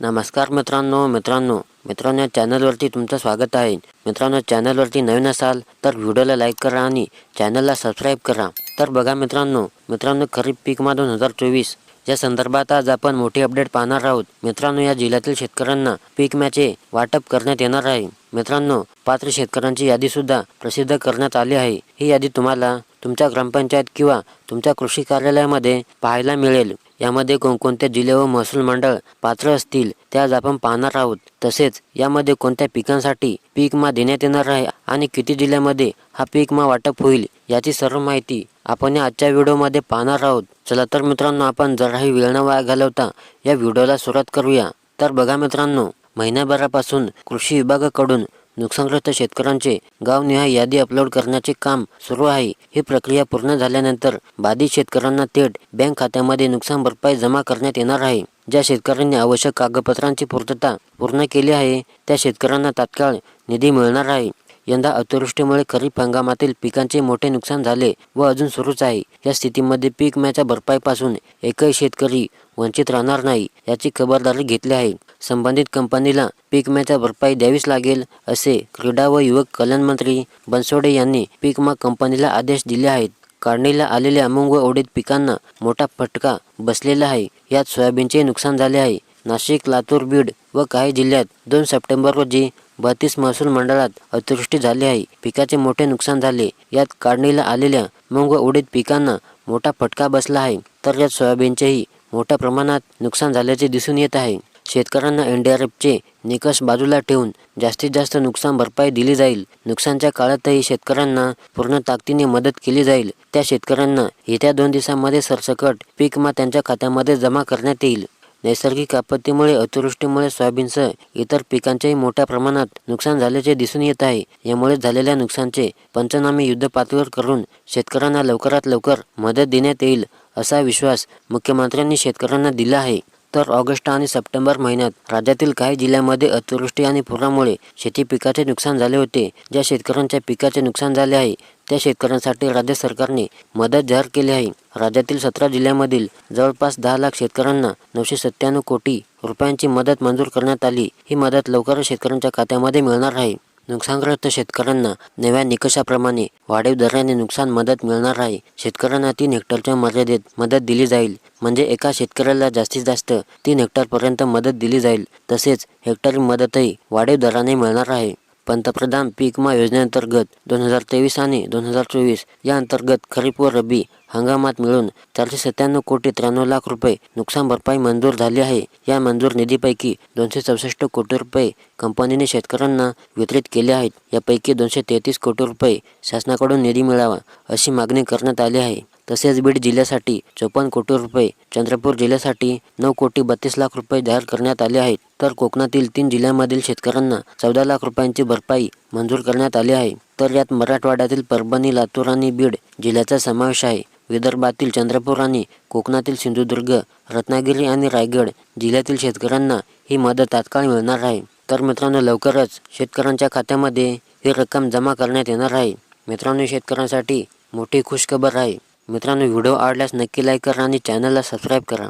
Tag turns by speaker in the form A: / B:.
A: नमस्कार मित्रांनो मित्रांनो. मित्रांनो या चॅनलवरती तुमचं स्वागत आहे. मित्रांनो चॅनलवरती नवीन असाल तर व्हिडिओला लाईक करा आणि चॅनलला सबस्क्राईब करा. तर बघा मित्रांनो मित्रांनो खरीप पीकमा दोन हजार चोवीस. या संदर्भात आज आपण मोठी अपडेट पाहणार आहोत. मित्रांनो या जिल्ह्यातील शेतकऱ्यांना पीक विम्याचे वाटप करण्यात येणार आहे. मित्रांनो पात्र शेतकऱ्यांची यादी सुद्धा प्रसिद्ध करण्यात आली आहे. ही यादी तुम्हाला तुमच्या ग्रामपंचायत किंवा तुमच्या कृषी कार्यालयामध्ये पाहायला मिळेल. यामध्ये कोणकोणते जिल्हे व महसूल मंडळ पात्र असतील ते आपण पाहणार आहोत. तसेच यामध्ये कोणत्या पिकांसाठी पीक मा देण्यात येणार आहे आणि किती जिल्ह्यामध्ये हा पीक मा वाटप होईल याची सर्व माहिती आपण या आजच्या व्हिडिओमध्ये पाहणार आहोत. चला तर मित्रांनो आपण जराही वेळ न वाया घालवता या व्हिडिओला सुरुवात करूया. तर बघा मित्रांनो महिन्याभरापासून कृषी विभागाकडून नुकसानग्रस्त शेतकऱ्यांचे गावनिहाय यादी अपलोड करण्याचे काम सुरू आहे. ही प्रक्रिया पूर्ण झाल्यानंतर बाधित शेतकऱ्यांना थेट बँक खात्यामध्ये नुकसान भरपाई जमा करण्यात येणार आहे. ज्या शेतकऱ्यांनी आवश्यक कागदपत्रांची पूर्तता पूर्ण केली आहे त्या शेतकऱ्यांना तात्काळ निधी मिळणार आहे. यंदा अतिवृष्टीमुळे खरीप हंगामातील पिकांचे मोठे नुकसान झाले व अजून सुरूच आहे. या स्थितीमध्ये पीक विम्याच्या भरपाईपासून एकही शेतकरी वंचित राहणार नाही याची खबरदारी घेतली आहे. संबंधित कंपनीला पीक भरपाई द्यावीच लागेल असे क्रीडा व युवक कल्याण मंत्री बनसोडे यांनी पीक विमा कंपनीला आदेश दिले आहेत. काढणीला आलेल्या अमुंग व ओढीत पिकांना मोठा फटका बसलेला आहे. यात सोयाबीनचे नुकसान झाले आहे. नाशिक लातूर बीड व काही जिल्ह्यात दोन सप्टेंबर रोजी बत्तीस महसूल मंडळात अतिवृष्टी झाली आहे. पिकाचे मोठे नुकसान झाले. यात काढणीला आलेल्या मूग व उडीद पिकांना मोठा फटका बसला आहे. तर यात सोयाबीनचेही मोठ्या प्रमाणात नुकसान झाल्याचे दिसून येत आहे. शेतकऱ्यांना एनडीआरएफचे निकष बाजूला ठेवून जास्तीत जास्त नुकसान भरपाई दिली जाईल. नुकसानच्या काळातही शेतकऱ्यांना पूर्ण ताकदीने मदत केली जाईल. त्या शेतकऱ्यांना येत्या दोन दिवसांमध्ये सरसकट पीक विमा त्यांच्या खात्यामध्ये जमा करण्यात येईल. नैसर्गिक आपत्तीमुळे अतिवृष्टीमुळे सोयाबीनसह इतर पिकांचेही मोठ्या प्रमाणात नुकसान झाल्याचे दिसून येत आहे. यामुळे झालेल्या नुकसानचे पंचनामे युद्धपातळीवर करून शेतकऱ्यांना लवकरात लवकर मदत देण्यात येईल असा विश्वास मुख्यमंत्र्यांनी शेतकऱ्यांना दिला आहे. तर ऑगस्ट आणि सप्टेंबर महिन्यात राज्यातील काही जिल्ह्यांमध्ये अतिवृष्टी आणि पुरामुळे शेती पिकाचे नुकसान झाले होते. ज्या शेतकऱ्यांच्या पिकाचे नुकसान झाले आहे त्या शेतकऱ्यांसाठी राज्य सरकारने मदत जाहीर केली आहे. राज्यातील सतरा जिल्ह्यांमधील जवळपास दहा लाख शेतकऱ्यांना नऊशे सत्त्याण्णव कोटी रुपयांची मदत मंजूर करण्यात आली. ही मदत लवकरच शेतकऱ्यांच्या खात्यामध्ये मिळणार आहे. नुकसानग्रस्त शेतकऱ्यांना नव्या निकषाप्रमाणे वाढीव दराने नुकसान मदत मिळणार आहे. शेतकऱ्यांना तीन हेक्टरच्या मर्यादेत मदत दिली जाईल. म्हणजे एका शेतकऱ्याला जास्तीत जास्त तीन हेक्टरपर्यंत मदत दिली जाईल. तसेच हेक्टरी मदतही वाढीव दराने मिळणार आहे. पंतप्रधान पीक विमा योजनेअंतर्गत दोन हजार तेवीस आणि दोन हजार चोवीस या अंतर्गत खरीप व रब्बी हंगामात मिळून चारशे सत्त्याण्णव कोटी त्र्याण्णव लाख रुपये नुकसान भरपाई मंजूर झाली आहे. या मंजूर निधीपैकी दोनशे चौसष्ट कोटी रुपये कंपनीने शेतकऱ्यांना वितरित केले आहेत. यापैकी दोनशे तेहतीस कोटी रुपये शासनाकडून निधी मिळावा अशी मागणी करण्यात आली आहे. तसेच बीड जिल्ह्यासाठी चोपन्न कोटी रुपये चंद्रपूर जिल्ह्यासाठी नऊ कोटी बत्तीस लाख रुपये जाहीर करण्यात आले आहेत. तर कोकणातील तीन जिल्ह्यांमधील शेतकऱ्यांना चौदा लाख रुपयांची भरपाई मंजूर करण्यात आली आहे. तर यात मराठवाड्यातील परभणी लातूर आणि बीड जिल्ह्याचा समावेश आहे. विदर्भातील चंद्रपूर आणि कोकणातील सिंधुदुर्ग रत्नागिरी आणि रायगड जिल्ह्यातील शेतकऱ्यांना ही मदत तात्काळ मिळणार आहे. तर मित्रांनो लवकरच शेतकऱ्यांच्या खात्यामध्ये ही रक्कम जमा करण्यात येणार आहे. मित्रांनो शेतकऱ्यांसाठी मोठी खुशखबर आहे. मित्रांनो व्हिडिओ आवडल्यास नक्की लाईक करा आणि चॅनलला सबस्क्राईब करा.